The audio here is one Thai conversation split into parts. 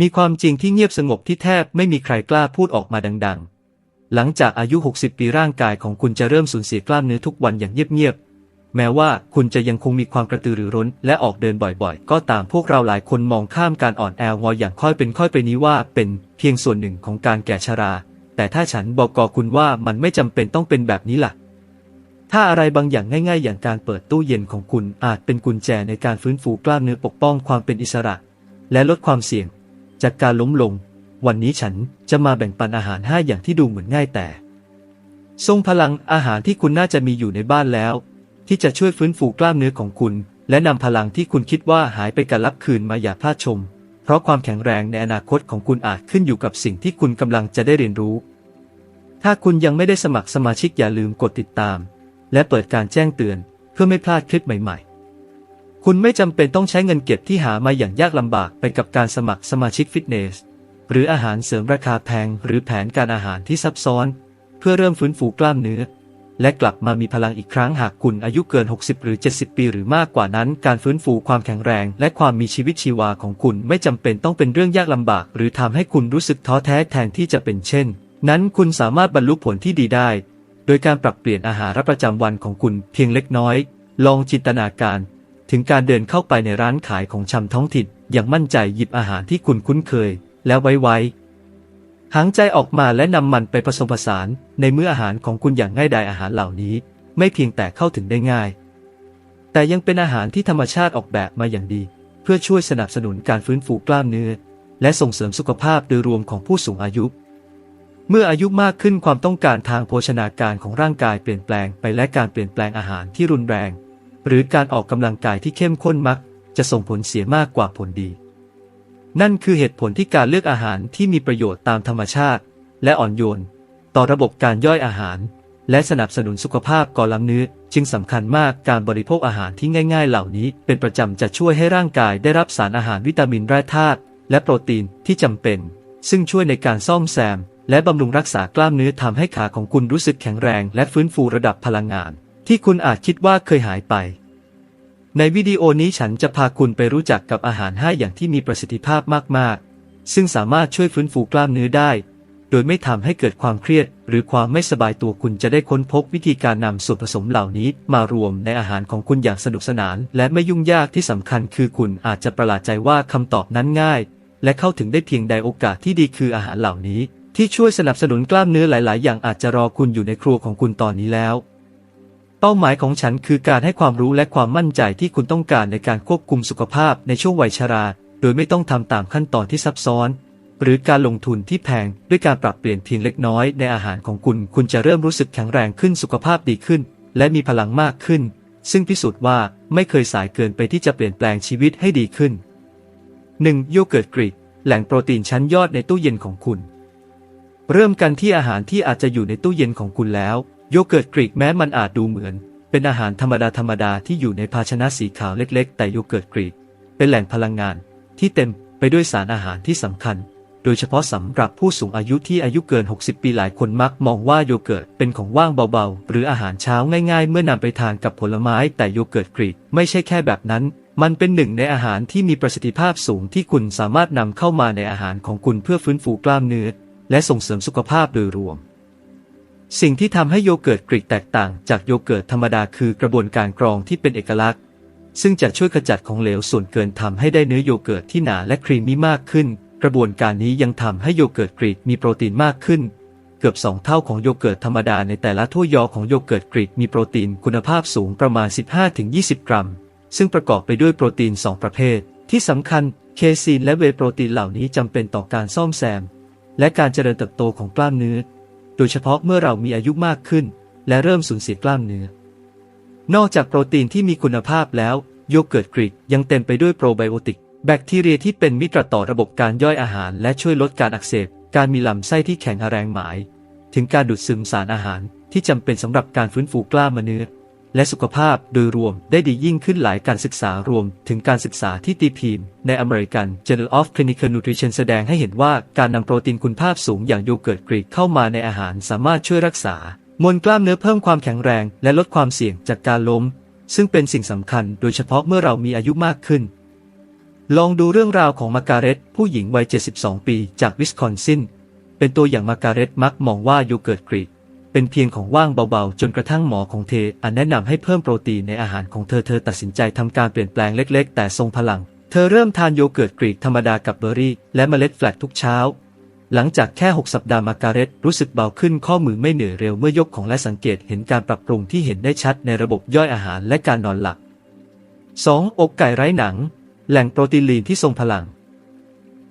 มีความจริงที่เงียบสงบที่แทบไม่มีใครกล้าพูดออกมาดัง ๆ หลังจากอายุ 60 ปีร่างกายของคุณจะเริ่มสูญเสียกล้ามเนื้อทุกวันอย่างเงียบๆ แม้ว่าคุณจะยังคงมีความกระตือรือร้น และออกเดินบ่อยๆ ก็ตามพวกเราหลายคนมองข้ามการอ่อนแองออย่างค่อยเป็นค่อยไปนี้ว่าเป็นเพียงส่วนหนึ่งของการแก่ชรา แต่ถ้าฉันบอกกอคุณว่ามันไม่จำเป็นต้องเป็นแบบนี้ล่ะ ถ้าอะไรบางอย่างง่าย ๆ อย่างการเปิดตู้เย็นของคุณอาจเป็นกุญแจในการฟื้นฟูกล้ามเนื้อปกป้องความเป็นอิสระ และลดความเสี่ยง จากการล้มลง วันนี้ฉันจะมาแบ่งปันอาหารห้าอย่างที่ดูเหมือนง่ายแต่ ทรงพลังอาหารที่คุณน่าจะมีอยู่ในบ้านแล้ว ที่จะช่วยฟื้นฟูกล้ามเนื้อของคุณ และนำพลังที่คุณคิดว่าหายไปกันรับคืนมาอย่าพลาดชม เพราะความแข็งแรงในอนาคตของคุณอาจขึ้นอยู่กับสิ่งที่คุณกำลังจะได้เรียนรู้ ถ้าคุณยังไม่ได้สมัครสมาชิกอย่าลืมกดติดตาม และเปิดการแจ้งเตือนเพื่อไม่พลาดคลิปใหม่ ๆ คุณไม่จำเป็นต้องใช้เงินเก็บที่หามาอย่างยากลำบากไปกับการสมัครสมาชิกฟิตเนส หรืออาหารเสริมราคาแพง หรือแผนการอาหารที่ซับซ้อน เพื่อเริ่มฟื้นฟูกล้ามเนื้อ และกลับมามีพลังอีกครั้งหากคุณอายุเกิน 60 หรือ 70 ปีหรือมากกว่านั้น การฟื้นฟูความแข็งแรง และความมีชีวิตชีวาของคุณไม่จำเป็นต้องเป็นเรื่องยากลำบาก หรือทำให้คุณรู้สึกท้อแท้แทนที่จะเป็นเช่น นั้นคุณสามารถบรรลุผลที่ดีได้ โดยการปรับเปลี่ยนอาหารประจำวันของคุณเพียงเล็กน้อย ลองจินตนาการ ถึงการเดินเข้าไปในร้านขายของชำท้องถิ่นอย่างมั่นใจหยิบอาหารที่คุณคุ้นเคย แล้วไว้ไว้หางใจออกมาและนำมันไปผสมผสานในมื้ออาหารของคุณอย่างง่ายดายอาหารเหล่านี้ ไม่เพียงแต่เข้าถึงได้ง่าย แต่ยังเป็นอาหารที่ธรรมชาติออกแบบมาอย่างดี เพื่อช่วยสนับสนุนการฟื้นฟูกล้ามเนื้อ และส่งเสริมสุขภาพโดยรวมของผู้สูงอายุ เมื่ออายุมากขึ้นความต้องการทางโภชนาการของร่างกายเปลี่ยนแปลงไปและการเปลี่ยนแปลงอาหารที่รุนแรง หรือการออกกำลังกายที่เข้มข้นมัก จะส่งผลเสียมากกว่าผลดี นั่นคือเหตุผลที่การเลือกอาหารที่มีประโยชน์ตามธรรมชาติ และอ่อนโยน ต่อระบบการย่อยอาหาร และสนับสนุนสุขภาพก่อนลำเนื้อจึงสำคัญมากการบริโภคอาหารที่ง่าย ๆ เหล่านี้ เป็นประจำจะช่วยให้ร่างกายได้รับสารอาหารวิตามินแร่ธาตุและโปรตีนที่จำเป็น ซึ่งช่วยในการซ่อมแซม และบำรุงรักษากล้ามเนื้อทำให้ขาของคุณรู้สึกแข็งแรง และฟื้นฟูระดับพลังงาน ที่คุณอาจคิดว่าเคยหายไป ในวิดีโอนี้ฉันจะพาคุณไปรู้จักกับอาหารห้อย่างที่มีประสิทธิภาพมาก ๆ ซึ่งสามารถช่วยฟื้นฟูกล้ามเนื้อได้ โดยไม่ทำให้เกิดความเครียด หรือความไม่สบายตัวคุณจะได้ค้นพบวิธีการนำส่วนผสมเหล่านี้ มารวมในอาหารของคุณอย่างสนุกสนาน และไม่ยุ่งยากที่สำคัญคือคุณอาจจะประหลาดใจว่าคำตอบนั้นง่าย และเข้าถึงได้เพียงใดโอกาสที่ดีคืออาหารเหล่านี้ ที่ช่วยสนับสนุนกล้ามเนื้อหลาย ๆ อย่างอาจจะรอคุณอยู่ในครัวของคุณตอนนี้แล้ว เป้าหมายของฉันคือการให้ความรู้และความมั่นใจที่คุณต้องการในการควบคุมสุขภาพในช่วงวัยชรา โดยไม่ต้องทำตามขั้นตอนที่ซับซ้อน หรือการลงทุนที่แพงด้วยการปรับเปลี่ยนเพียงเล็กน้อยในอาหารของคุณ คุณจะเริ่มรู้สึกแข็งแรงขึ้นสุขภาพดีขึ้น และมีพลังมากขึ้น ซึ่งพิสูจน์ว่าไม่เคยสายเกินไปที่จะเปลี่ยนแปลงชีวิตให้ดีขึ้น 1. โยเกิร์ตกรีกแหล่งโปรตีนชั้นยอดในตู้เย็นของคุณ เริ่มกันที่อาหารที่อาจจะอยู่ในตู้เย็นของคุณแล้ว โยเกิร์ตกรีกแม้มันอาจดูเหมือน เป็นอาหารธรรมดาธรรมดาที่อยู่ในภาชนะสีขาวเล็กๆ แต่โยเกิร์ตกรีก เป็นแหล่งพลังงาน ที่เต็มไปด้วยสารอาหารที่สำคัญ โดยเฉพาะสำหรับผู้สูงอายุที่อายุเกิน 60 ปีหลายคนมักมองว่าโยเกิร์ตเป็นของว่างเบาๆ หรืออาหารเช้าง่ายๆ เมื่อนำไปทานกับผลไม้ แต่โยเกิร์ตกรีกไม่ใช่แค่แบบนั้นมันเป็นหนึ่งในอาหารที่มีประสิทธิภาพสูงที่คุณสามารถนำเข้ามาในอาหารของคุณเพื่อฟื้นฟูกล้ามเนื้อ และส่งเสริมสุขภาพโดยรวม สิ่งที่ทำให้โยเกิร์ตกรีกแตกต่างจากโยเกิร์ตธรรมดาคือกระบวนการกรองที่เป็นเอกลักษณ์ ซึ่งจะช่วยขจัดของเหลวส่วนเกินทำให้ได้เนื้อโยเกิร์ตที่หนาและครีมมี่มากขึ้น กระบวนการนี้ยังทำให้โยเกิร์ตกรีกมีโปรตีนมากขึ้น เกือบ 2 เท่าของโยเกิร์ตธรรมดาในแต่ละถ้วยยอของโยเกิร์ตกรีกมีโปรตีนคุณภาพสูงประมาณ 15-20 กรัม ซึ่งประกอบไปด้วยโปรตีน 2 ประเภท ที่สำคัญเคซีนและเวโปรตีนเหล่านี้จำเป็นต่อการซ่อมแซม และการเจริญเติบโตของกล้ามเนื้อ ดยเฉพาะเมื่อเรามีอายุมากขึ้น และเริ่มสูญเสียกล้ามเนื้อ นอกจากโปรตีนที่มีคุณภาพแล้ว โยเกิร์ตกรีกยังเต็มไปด้วยโปรไบโอติก แบคทีเรียที่เป็นมิตรต่อระบบการย่อยอาหาร และช่วยลดการอักเสบ การมีลำไส้ที่แข็งแรงหมาย ถึงการดูดซึมสารอาหารที่จำเป็นสำหรับการฟื้นฟูกล้ามเนื้อ และสุขภาพโดยรวมได้ดียิ่งขึ้นหลายการศึกษารวมถึงการศึกษาที่ตีพิมพ์ใน American Journal of Clinical Nutrition แสดงให้เห็นว่าการนำโปรตีนคุณภาพสูงอย่างโยเกิร์ตกรีกเข้ามาในอาหารสามารถช่วยรักษามวลกล้ามเนื้อเพิ่มความแข็งแรง และลดความเสี่ยงจากการล้ม ซึ่งเป็นสิ่งสำคัญโดยเฉพาะเมื่อเรามีอายุมากขึ้น ลองดูเรื่องราวของมาการเร็ตผู้หญิงวัย 72 ปี จากวิสคอนซินเป็นตัวอย่างมาการเร็ตมักมองว่าโยเกิร์ตกรีก เป็นเพียงของว่างเบาๆ จนกระทั่งหมอของเธออันแนะนำให้เพิ่มโปรตีนในอาหารของเธอเธอตัดสินใจทำการเปลี่ยนแปลงเล็ก ๆ แต่ทรงพลัง เธอเริ่มทานโยเกิร์ตกรีกธรรมดากับเบอร์รี่ และเมล็ดแฟลกทุกเช้า หลังจากแค่ 6 สัปดาห์มาการเร็ตรู้สึกเบาขึ้นข้อมือไม่เหนื่อยเร็วเมื่อยกของและสังเกตเห็นการปรับปรุงที่เห็นได้ชัดในระบบย่อยอาหารและการนอนหลับ 2. อกไก่ไร้หนัง แหล่งโปรตีนลีนที่ทรงพลัง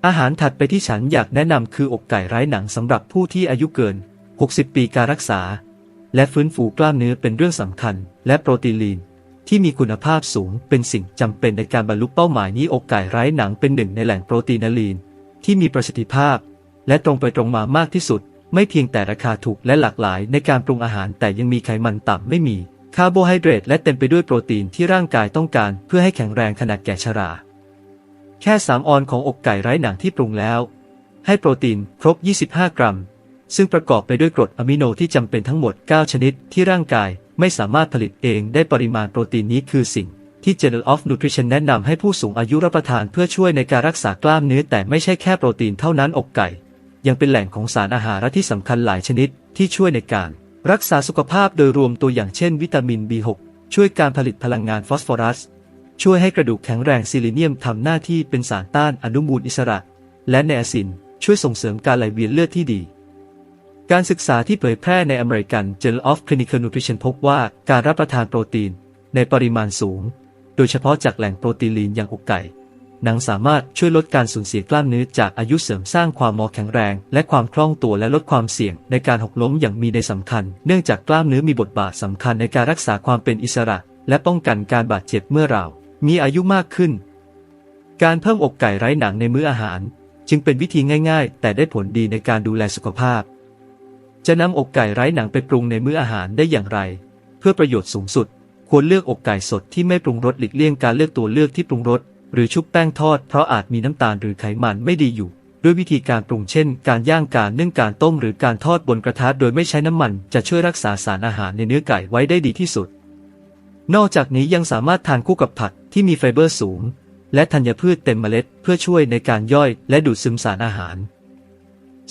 อาหารถัดไปที่ฉันอยากแนะนำคืออกไก่ไร้หนังสำหรับผู้ที่อายุเกิน 60 ปีการรักษา และฟื้นฟูกล้ามเนื้อเป็นเรื่องสำคัญ และโปรตีนลีน ที่มีคุณภาพสูงเป็นสิ่งจำเป็นในการบรรลุเป้าหมายนี้อกไก่ไร้หนังเป็นหนึ่งในแหล่งโปรตีนลีน ที่มีประสิทธิภาพ และตรงไปตรงมามากที่สุด ไม่เพียงแต่ราคาถูกและหลากหลายในการปรุงอาหารแต่ยังมีไขมันต่ำไม่มีคาร์โบไฮเดรตและเต็มไปด้วยโปรตีนที่ร่างกายต้องการเพื่อให้แข็งแรงขนาดแก่ชรา แค่ 3 ออนของอกไก่ไร้หนังที่ปรุงแล้ว ให้โปรตีนครบ 25 กรัม ซึ่งประกอบไปด้วยกรดอะมิโนที่จำเป็นทั้งหมด 9 ชนิดที่ร่างกายไม่สามารถผลิตเองได้ปริมาณโปรตีนนี้คือสิ่ง ที่ Journal of Nutrition แนะนำให้ผู้สูงอายุรับประทานเพื่อช่วยในการรักษากล้ามเนื้อแต่ไม่ใช่แค่โปรตีนเท่านั้นอกไก่ ยังเป็นแหล่งของสารอาหารที่สำคัญหลายชนิดที่ช่วยในการ รักษาสุขภาพโดยรวมตัวอย่างเช่น วิตามิน B6 ช่วยการผลิตพลังงานฟอสฟอรัส ช่วยให้กระดูกแข็งแรงซิลิเนียมทำหน้าที่เป็นสารต้านอนุมูลอิสระ และไนอาซินช่วยส่งเสริมการไหลเวียนเลือดที่ดี การศึกษาที่เผยแพร่ใน American Journal of Clinical Nutrition พบว่าการรับประทานโปรตีนในปริมาณสูง โดยเฉพาะจากแหล่งโปรตีนลีนอย่างอกไก่ หนังสามารถช่วยลดการสูญเสียกล้ามเนื้อจากอายุเสริมสร้างความมอแข็งแรง และความคล่องตัวและลดความเสี่ยงในการหกล้มอย่างมีในสำคัญ เนื่องจากกล้ามเนื้อมีบทบาทสำคัญในการรักษาความเป็นอิสระ และป้องกันการบาดเจ็บเมื่อเรา มีอายุมากขึ้น การเพิ่มอกไก่ไร้หนังในมื้ออาหาร จึงเป็นวิธีง่าย ๆ แต่ได้ผลดีในการดูแลสุขภาพ จะนำอกไก่ไร้หนังไปปรุงในมื้ออาหารได้อย่างไร เพื่อประโยชน์สูงสุด ควรเลือกอกไก่สดที่ไม่ปรุงรสหลีกเลี่ยงการเลือกตัวเลือกที่ปรุงรสหรือชุบแป้งทอดเพราะอาจมีน้ำตาลหรือไขมันไม่ดีอยู่ ด้วยวิธีการปรุงเช่น การย่างการนึ่งการต้มหรือการทอดบนกระทะโดยไม่ใช้น้ำมัน จะช่วยรักษาสารอาหารในเนื้อไก่ไว้ได้ดีที่สุด นอกจากนี้ยังสามารถทานคู่กับผักที่มีไฟเบอร์สูง และธัญพืชเต็มเมล็ด เพื่อช่วยในการย่อยและดูดซึมสารอาหาร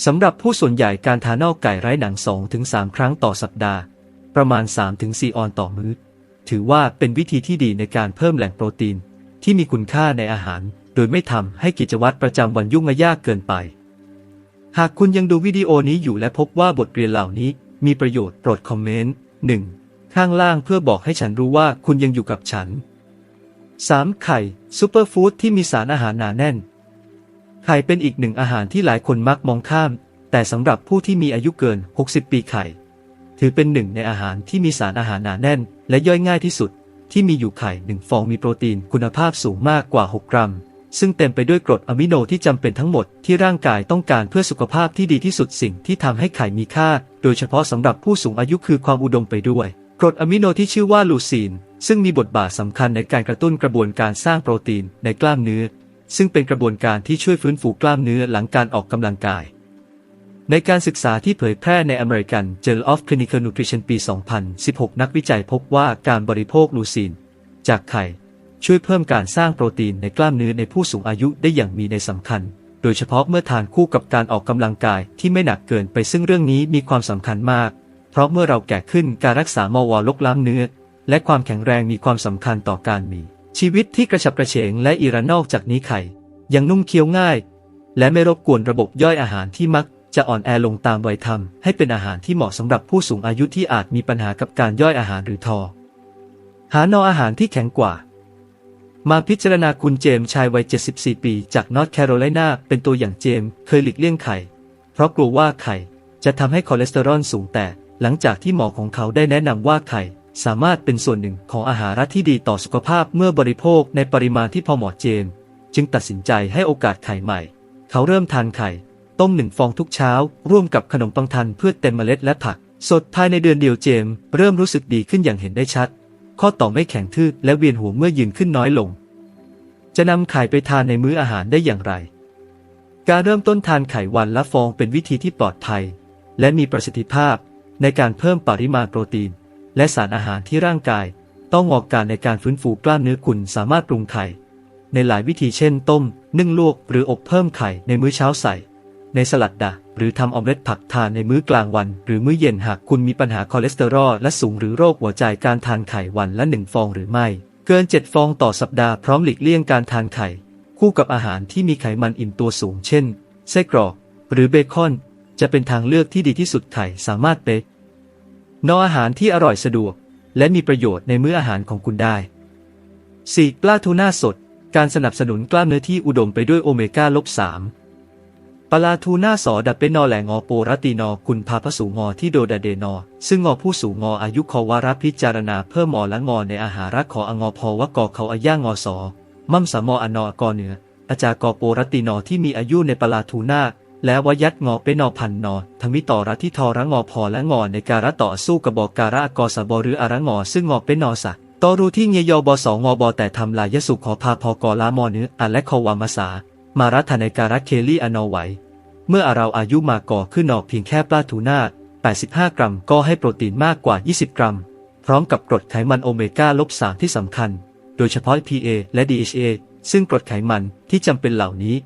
สำหรับผู้ส่วนใหญ่การทานนอกไก่ไร้หนัง 2-3 ครั้งต่อสัปดาห์ ประมาณ 3-4 ออนต่อมื้อ ถือว่าเป็นวิธีที่ดีในการเพิ่มแหล่งโปรตีน ที่มีคุณค่าในอาหาร โดยไม่ทำให้กิจวัตรประจำวันยุ่งยากเกินไป หากคุณยังดูวิดีโอนี้อยู่และพบว่าบทเรียนเหล่านี้มีประโยชน์โปรดคอมเมนต์ 1. ข้างล่างเพื่อบอกให้ฉันรู้ว่าคุณยังอยู่กับฉัน 3. ไข่ซูเปอร์ฟู้ดที่มีสารอาหารหนาแน่น ไข่เป็นอีกหนึ่งอาหารที่หลายคนมักมองข้าม แต่สำหรับผู้ที่มีอายุเกิน 60 ปีไข่ ถือเป็นหนึ่งในอาหารที่มีสารอาหารหนาแน่น และย่อยง่ายที่สุด ที่มีอยู่ไข่หนึ่งฟองมีโปรตีนคุณภาพสูงมากกว่า 6 กรัม ซึ่งเต็มไปด้วยกรดอะมิโนที่จำเป็นทั้งหมดที่ร่างกายต้องการเพื่อสุขภาพที่ดีที่สุดสิ่งที่ทำให้ไข่มีค่า โดยเฉพาะสำหรับผู้สูงอายุคือความอุดมไปด้วย กรดอะมิโนที่ชื่อว่าลูซีนซึ่งมีบทบาทสำคัญในการกระตุ้นกระบวนการสร้างโปรตีนในกล้ามเนื้อ ซึ่งเป็นกระบวนการที่ช่วยฟื้นฟูกล้ามเนื้อหลังการออกกำลังกาย ในการศึกษาที่เผยแพร่ใน American Journal of Clinical Nutrition ปี 2016 นักวิจัยพบว่าการบริโภคลูซีน จากไข่ ช่วยเพิ่มการสร้างโปรตีนในกล้ามเนื้อในผู้สูงอายุได้อย่างมีในสำคัญ โดยเฉพาะเมื่อทานคู่กับการออกกำลังกายที่ไม่หนักเกินไปซึ่งเรื่องนี้มีความสำคัญมาก เพราะเมื่อเราแก่ขึ้นการรักษามอวลกล้ามเนื้อ และความแข็งแรงมีความสำคัญต่อการมี ชีวิตที่กระฉับกระเฉงและอิระนอกจากนี้ไข่ ยังนุ่มเคี้ยวง่าย และไม่รบกวนระบบย่อยอาหารที่มัก จะอ่อนแอลงตามวัยทำให้เป็นอาหารที่เหมาะสำหรับผู้สูงอายุที่อาจมีปัญหากับการย่อยอาหารหรือทอ หานออาหารที่แข็งกว่า มาพิจารณาคุณเจมส์ชายวัย 74 ปี จากนอร์ทแคโรไลนาเป็นตัวอย่างเจมส์เคยหลีกเลี่ยงไข่ เพราะกลัวว่าไข่ จะทำให้คอเลสเตอรอลสูงแต่หลังจากที่หมอของเขาได้แนะนำว่าไข่ สามารถเป็นส่วนหนึ่งของอาหารที่ดีต่อสุขภาพเมื่อบริโภคในปริมาณที่พอเหมาะเจมส์จึงตัดสินใจให้โอกาสไข่ใหม่ เขาเริ่มทานไข่ ต้มหนึ่งฟองทุกเช้า ร่วมกับขนมปังทันเพื่อเต็มเมล็ดและผัก สดภายในเดือนเดียวเจมส์เริ่มรู้สึกดีขึ้นอย่างเห็นได้ชัด ข้อต่อไม่แข็งทื่อและเวียนหัวเมื่อยืนขึ้นน้อยลง จะนำไข่ไปทานในมื้ออาหารได้อย่างไร การเริ่มต้นทานไข่วันละฟองเป็นวิธีที่ปลอดภัย และมีประสิทธิภาพในการเพิ่มปริมาณโปรตีน และสารอาหารที่ร่างกาย ต้องออกการในการฟื้นฟูกล้ามเนื้อคุณสามารถปรุงไข่ ในหลายวิธีเช่น ต้ม นึ่งลวก หรืออบเพิ่มไข่ในมื้อเช้าใส่ ในสลัดดะหรือทำออมเล็ตผักทานในมื้อกลางวัน หรือมื้อเย็นหากคุณมีปัญหาคอเลสเตอรอลและสูงหรือโรคหัวใจการทานไข่วันละหนึ่งฟองหรือไม่ เกิน 7 ฟองต่อสัปดาห์พร้อมหลีกเลี่ยงการทานไข่ คู่กับอาหารที่มีไขมันอิ่มตัวสูง เช่นไส้กรอก หรือเบคอน จะเป็นทางเลือกที่ดีที่สุดไข่สามารถเปก นออาหารที่อร่อยสะดวก และมีประโยชน์ในมื้ออาหารของคุณได้ 4. ปลาทูน่าสด การสนับสนุนกล้ามเนื้อที่อุดมไปด้วยโอเมก้าลบ3ปลาทูน่าสอดับเป็นนอแหลงอโปรตีนอคุณพาพสูงอที่โดดาเดนอ ซึ่งงอผู้สูงออายุคอวาระพิจารณาเพิ่มมอละงอในอาหารรักขอองอพอวกอเขาอาย่างอสอ มั่มสามออนอกอเหนืออาจากอโปรตีนอที่มีอายุในปลาทูน่า และวยัดงอเป็นนอพันนอทมิต่อรัที่ทอระงอพอและงอในการะต่อสู้กับบอกการะกอสบหรืออาระงอซึ่งงอเป็นนอสักตอรูที่เงยอบสองอบแต่ทำลายยสุขอพาพอกอลามอเนื้ออันและคอวามาสา มารัฐในการะเคลี่อนอไหว เมื่อเราอายุมาก่อขึ้นนอกเพียงแค่ปลาทูน่า85 กรัมก็ให้โปรตีนมากกว่า 20 กรัม พร้อมกับกรดไขมันโอเมก้าลบ3ที่สำคัญ โดยเฉพาะ PA และ DHA ซึ่งกรดไขมันที่จำเป็นเหล่านี้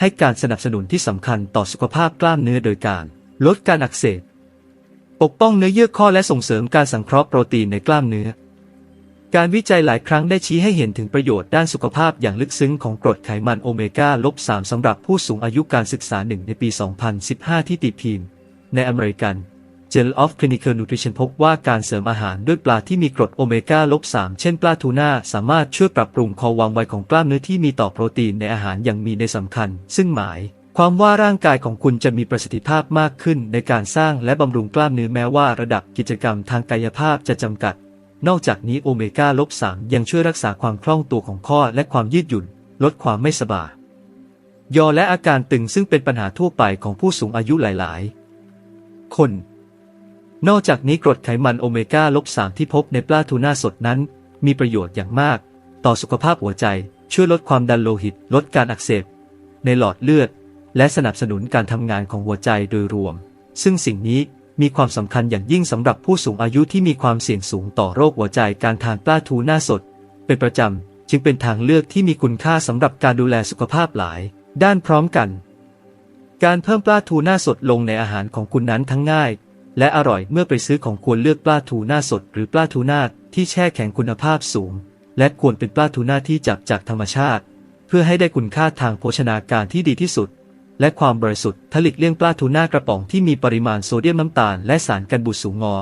ให้การสนับสนุนที่สำคัญต่อสุขภาพกล้ามเนื้อโดยการลดการอักเสบ ปกป้องเนื้อเยื่อข้อและส่งเสริมการสังเคราะห์โปรตีนในกล้ามเนื้อ การวิจัยหลายครั้งได้ชี้ให้เห็นถึงประโยชน์ด้านสุขภาพอย่างลึกซึ้งของกรดไขมันโอเมก้าลบ3สำหรับผู้สูงอายุการศึกษาหนึ่งในปี 2015 ที่ตีพิมพ์ในอเมริกัน Journal of Clinical Nutrition พบว่าการเสริมอาหารด้วยปลาที่มีกรดโอเมก้าลบ3เช่นปลาทูน่าสามารถช่วยปรับปรุงคอวังไวของกล้ามเนื้อที่มีต่อโปรตีนในอาหารอย่างมีในสำคัญ ซึ่งหมายความว่าร่างกายของคุณจะมีประสิทธิภาพมากขึ้นในการสร้างและบำรุงกล้ามเนื้อแม้ว่าระดับกิจกรรมทางกายภาพจะจำกัด นอกจากนี้โอเมก้าลบ3ยังช่วยรักษาความคล่องตัวของข้อและความยืดหยุ่น ลดความไม่สบายยอและอาการตึงซึ่งเป็นปัญหาทั่วไปของผู้สูงอายุหลาย ๆ คน นอกจากนี้กรดไขมันโอเมก้าลบ3ที่พบในปลาทูน่าสดนั้น มีประโยชน์อย่างมาก ต่อสุขภาพหัวใจ ช่วยลดความดันโลหิต ลดการอักเสบ ในหลอดเลือด และสนับสนุนการทำงานของหัวใจโดยรวม ซึ่งสิ่งนี้มีความสำคัญอย่างยิ่งสำหรับผู้สูงอายุที่มีความเสี่ยงสูงต่อโรคหัวใจการทานปลาทูน่าสด เป็นประจำจึงเป็นทางเลือกที่มีคุณค่าสำหรับการดูแลสุขภาพหลาย ด้านพร้อมกัน การเพิ่มปลาทูน่าสดลงในอาหารของคุณนั้นทั้งง่าย และอร่อยเมื่อไปซื้อของควรเลือกปลาทูน่าสด หรือปลาทูน่าที่แช่แข็งคุณภาพสูง และควรเป็นปลาทูน่าที่จับจากธรรมชาติ เพื่อให้ได้คุณค่าทางโภชนาการที่ดีที่สุด และความบริสุทธิ์ทลิกเลี่ยงปลาทูน่ากระป๋องที่มีปริมาณโซเดียมน้ำตาลและสารกันบูดสูงงอ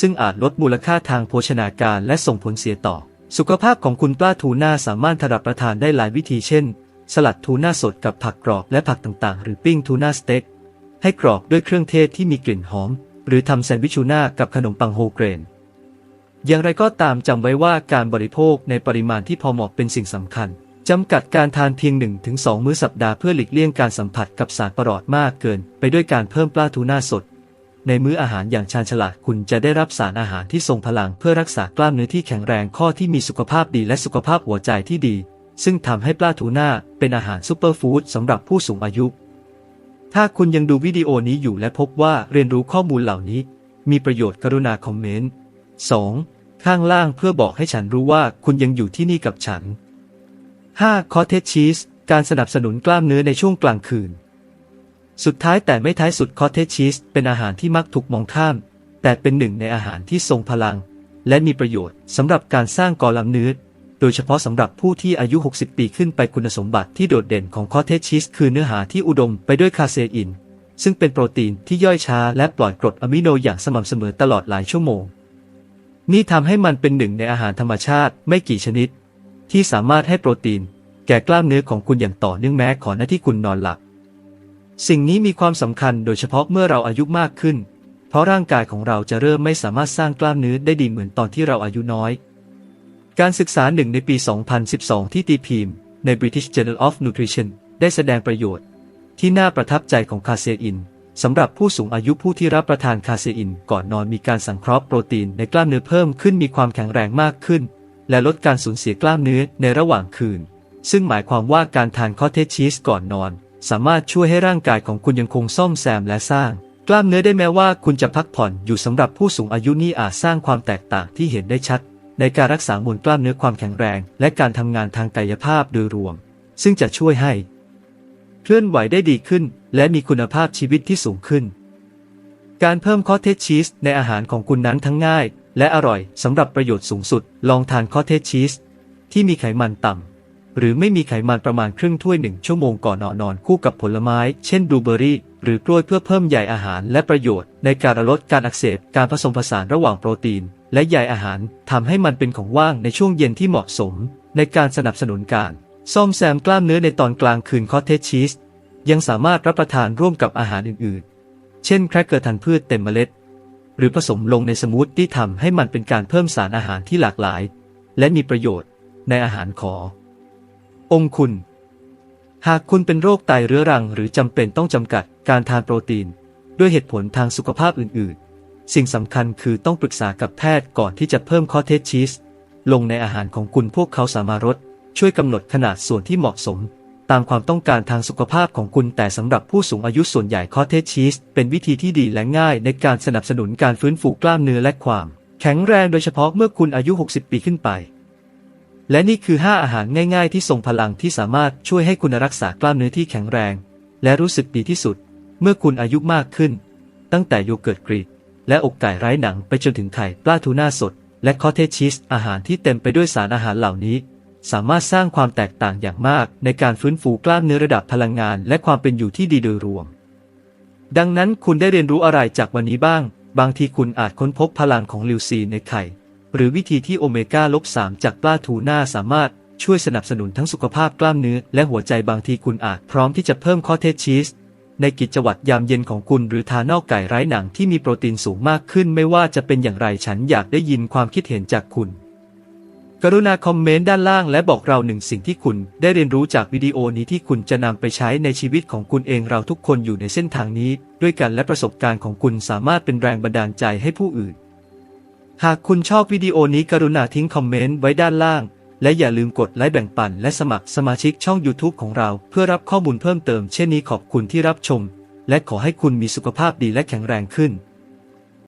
ซึ่งอาจลดมูลค่าทางโภชนาการและส่งผลเสียต่อ สุขภาพของคุณปลาทูน่าสามารถถรับประทานได้หลายวิธีเช่น สลัดทูน่าสดกับผักกรอบและผักต่างๆ หรือปิ้งทูน่าสเต็กให้กรอบด้วยเครื่องเทศที่มีกลิ่นหอม หรือทำแซนด์วิชทูน่ากับขนมปังโฮเกรน อย่างไรก็ตามจำไว้ว่าการบริโภคในปริมาณที่พอเหมาะเป็นสิ่งสำคัญจำกัดการทานเพียง 1-2 มื้อสัปดาห์เพื่อหลีกเลี่ยงการสัมผัสกับสารประหลอดมากเกิน ไปด้วยการเพิ่มปลาทูน่าสด ในมื้ออาหารอย่างชาญฉลาดคุณจะได้รับสารอาหารที่ทรงพลังเพื่อรักษากล้ามเนื้อที่แข็งแรงข้อที่มีสุขภาพดีและสุขภาพหัวใจที่ดี ซึ่งทำให้ปลาทูน่าเป็นอาหารซูเปอร์ฟู้ดสำหรับผู้สูงอายุ ถ้าคุณยังดูวิดีโอนี้อยู่และพบว่าเรียนรู้ข้อมูลเหล่านี้ มีประโยชน์กรุณาคอมเมนต์ 2. ข้างล่างเพื่อบอกให้ฉันรู้ว่าคุณยังอยู่ที่นี่กับฉัน 5. คอเทจชีสการสนับสนุนกล้ามเนื้อในช่วงกลางคืน สุดท้ายแต่ไม่ท้ายสุดคอเทจชีสเป็นอาหารที่มักถูกมองข้าม แต่เป็นหนึ่งในอาหารที่ทรงพลัง และมีประโยชน์สำหรับการสร้างกอลัมเนื้อ โดยเฉพาะสำหรับผู้ที่อายุ 60 ปีขึ้นไปคุณสมบัติที่โดดเด่นของคอเทจชีสคือเนื้อหาที่อุดมไปด้วยคาเซอิน ซึ่งเป็นโปรตีนที่ย่อยช้าและปล่อยกรดอะมิโนอย่างสม่ำเสมอตลอดหลายชั่วโมง นี่ทำให้มันเป็นหนึ่งในอาหารธรรมชาติไม่กี่ชนิด ที่สามารถให้โปรตีน แก่กล้ามเนื้อของคุณอย่างต่อเนื่องแม้ขอหน้าที่คุณนอนหลับสิ่งนี้มีความสำคัญโดยเฉพาะเมื่อเราอายุมากขึ้น เพราะร่างกายของเราจะเริ่มไม่สามารถสร้างกล้ามเนื้อได้ดีเหมือนตอนที่เราอายุน้อย การศึกษาหนึ่งในปี 2012 ที่ตีพิมพ์ใน British Journal of Nutrition ได้แสดงประโยชน์ ที่น่าประทับใจของคาเซอินสำหรับผู้สูงอายุผู้ที่รับประทานคาเซอินก่อนนอนมีการสังเคราะห์โปรตีนในกล้ามเนื้อเพิ่มขึ้นมีความแข็งแรงมากขึ้น และลดการสูญเสียกล้ามเนื้อในระหว่างคืน ซึ่งหมายความว่าการทานคอเทจชีสก่อนนอน สามารถช่วยให้ร่างกายของคุณยังคงซ่อมแซมและสร้าง กล้ามเนื้อได้แม้ว่าคุณจะพักผ่อนอยู่สำหรับผู้สูงอายุนี่อาจสร้างความแตกต่างที่เห็นได้ชัด ในการรักษามวลกล้ามเนื้อความแข็งแรง และการทำงานทางกายภาพโดยรวม ซึ่งจะช่วยให้ เคลื่อนไหวได้ดีขึ้น และมีคุณภาพชีวิตที่สูงขึ้น การเพิ่มคอเทจชีสในอาหารของคุณนั้นทั้งง่าย และอร่อยสำหรับประโยชน์สูงสุด ลองทานคอเทจชีสที่มีไขมันต่ำหรือไม่มีไขมันประมาณครึ่งถ้วยหนึ่งชั่วโมงก่อนนอนนอนคู่กับผลไม้ เช่นบลูเบอรี่หรือกล้วยเพื่อเพิ่มใยอาหารและประโยชน์ ในการลดการอักเสบการผสมผสานระหว่างโปรตีน และใยอาหารทำให้มันเป็นของว่างในช่วงเย็นที่เหมาะสม ในการสนับสนุนการ ซ่อมแซมกล้ามเนื้อในตอนกลางคืนคอเทจชีส ยังสามารถรับประทานร่วมกับอาหารอื่นๆ เช่นแครกเกอร์ทันพืชเต็มเมล็ด หรือผสมลงในสมูทที่ทำให้มันเป็นการเพิ่มสารอาหารที่หลากหลาย และมีประโยชน์ในอาหารขอ องคุณ หากคุณเป็นโรคไตเรื้อรัง หรือจำเป็นต้องจำกัดการทานโปรตีน ด้วยเหตุผลทางสุขภาพอื่นๆ สิ่งสำคัญคือต้องปรึกษากับแพทย์ก่อนที่จะเพิ่มคอเทจชีส ลงในอาหารของคุณพวกเขาสามารถช่วยกำหนดขนาดส่วนที่เหมาะสม ตามความต้องการทางสุขภาพของคุณแต่สำหรับผู้สูงอายุส่วนใหญ่คอเทจชีส เป็นวิธีที่ดีและง่ายในการสนับสนุนการฟื้นฟูกล้ามเนื้อและความ แข็งแรงโดยเฉพาะเมื่อคุณอายุ 60 ปีขึ้นไป และนี่คือ 5 อาหารง่าย ๆ ที่ทรงพลังที่สามารถช่วยให้คุณรักษากล้ามเนื้อที่แข็งแรง และรู้สึกดีที่สุด เมื่อคุณอายุมากขึ้น ตั้งแต่โยเกิร์ตกรีก และอกไก่ไร้หนังไปจนถึงไข่ปลาทูน่าสด และคอเทจชีสอาหารที่เต็มไปด้วยสารอาหารเหล่านี้ สามารถสร้างความแตกต่างอย่างมาก ในการฟื้นฟูกล้ามเนื้อระดับพลังงาน และความเป็นอยู่ที่ดีโดยรวม ดังนั้นคุณได้เรียนรู้อะไรจากวันนี้บ้าง บางทีคุณอาจค้นพบพลังของลิวซีในไข่ หรือวิธีที่โอเมก้าลบ3จากปลาทูน่าสามารถช่วยสนับสนุนทั้งสุขภาพกล้ามเนื้อและหัวใจบางทีคุณอาจพร้อมที่จะเพิ่มคอเทจชีส ในกิจวัตรยามเย็นของคุณหรือทานอกไก่ไร้หนังที่มีโปรตีนสูงมากขึ้นไม่ว่าจะเป็นอย่างไรฉันอยากได้ยินความคิดเห็นจากคุณ กรุณาคอมเมนต์ด้านล่างและบอกเราหนึ่งสิ่งที่คุณได้เรียนรู้จากวิดีโอนี้ที่คุณจะนำไปใช้ในชีวิตของคุณเองเราทุกคนอยู่ในเส้นทางนี้ ด้วยกันและประสบการณ์ของคุณสามารถเป็นแรงบันดาลใจให้ผู้อื่น หากคุณชอบวิดีโอนี้กรุณาทิ้งคอมเมนต์ไว้ด้านล่าง และอย่าลืมกดไลค์แบ่งปันและสมัครสมาชิกช่อง YouTube ของเรา เพื่อรับข้อมูลเพิ่มเติมเช่นนี้ขอบคุณที่รับชม และขอให้คุณมีสุขภาพดีและแข็งแรงขึ้น